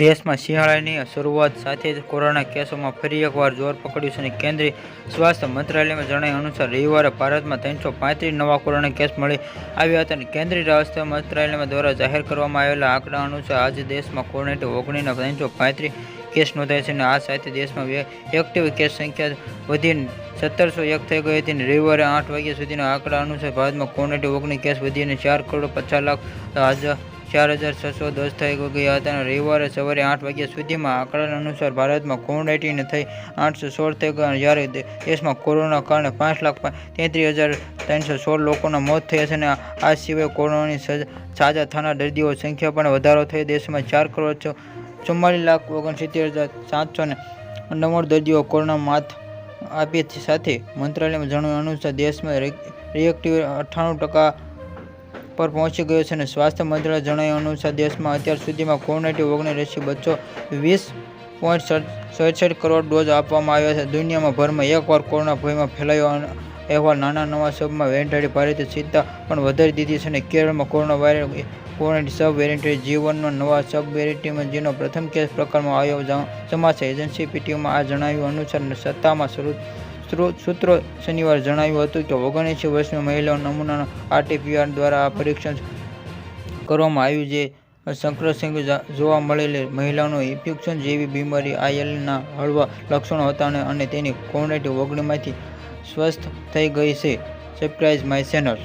દેશમાં શિયાળાની શરૂઆત સાથે જ કોરોના કેસોમાં ફરી એકવાર જોર પકડ્યું છે અને કેન્દ્રીય સ્વાસ્થ્ય મંત્રાલયમાં જણાવ્યા અનુસાર રવિવારે ભારતમાં ત્રણસો પાંત્રીસ નવા કોરોના કેસ મળી આવ્યા હતા અને કેન્દ્રીય સ્વાસ્થ્ય મંત્રાલય દ્વારા જાહેર કરવામાં આવેલા આંકડા અનુસાર આજે દેશમાં કોરોના ઓગણીના ત્રણસો પાંત્રીસ કેસ નોંધાયા છે અને આ સાથે દેશમાં એક્ટિવ કેસ સંખ્યા વધીને સત્તરસો એક થઈ ગઈ હતી અને રવિવારે આઠ વાગ્યા સુધીના આંકડા અનુસાર ભારતમાં કોરોના ઓગણીસ કેસ વધીને ચાર કરોડ પચાસ લાખ હજાર ચાર હજાર છસો દસ થઈ ગયા હતા અને રવિવારે સવારે આઠ વાગ્યા સુધીમાં આંકડા અનુસાર ભારતમાં કોવિડ થઈ આઠસો સોળ થઈ ગયા જ્યારે દેશમાં કોરોના કારણે પાંચ લાખ તેત્રીસ હજાર ત્રણસો સોળ લોકોના મોત થયા છે અને આ સિવાય કોરોનાની સાજા થનાર દર્દીઓ સંખ્યા પણ વધારો થઈ દેશમાં ચાર કરોડ ચુમ્માલીસ લાખ ઓગણસિત્તેર હજાર સાતસો ને નવ્વાણું દર્દીઓ કોરોના માત આપી. સાથે મંત્રાલયમાં જણાવ્યા અનુસાર દેશમાં રિએક્ટિવ અઠ્ઠાણું ટકા પર પહોંચી ગયો છે અને સ્વાસ્થ્ય મંત્રાલય જણાવ્યા અનુસાર દેશમાં અત્યાર સુધીમાં કોવિડ ઓગણીસ રસી બચ્ચો વીસ પોઈન્ટ સડસઠ કરોડ ડોઝ આપવામાં આવ્યા છે. દુનિયામાં ભરમાં એકવાર કોરોના ભયમાં ફેલાયો અહેવાલ નાના નવા સબમાં વેરિયન્ટે ભારતીય ચિંતા પણ વધારી દીધી છે અને કેરળમાં કોરોના વાયરસ કોરોના સબ વેરિયન્ટે જીવનનો નવા સબ વેરિયન્ટમાં જેનો પ્રથમ કેસ પ્રકારમાં આવ્યો સમાચાર એજન્સી પીટીઓમાં આ જણાવ્યું અનુસાર સત્તામાં શરૂ સૂત્રો શનિવારે જણાવ્યું હતું કે ઓગણએંસી વર્ષની મહિલાઓ નમૂનાનો આરટીપીઆર દ્વારા આ પરીક્ષણ કરવામાં આવ્યું જે સંક્રમણ જોવા મળેલી મહિલાઓનું ઇન્ફેક્શન જેવી બીમારી આયલના હળવા લક્ષણો હતા અને- તેની કોવિડ ઓગણીમાંથી સ્વસ્થ થઈ ગઈ છે. Surprise my channel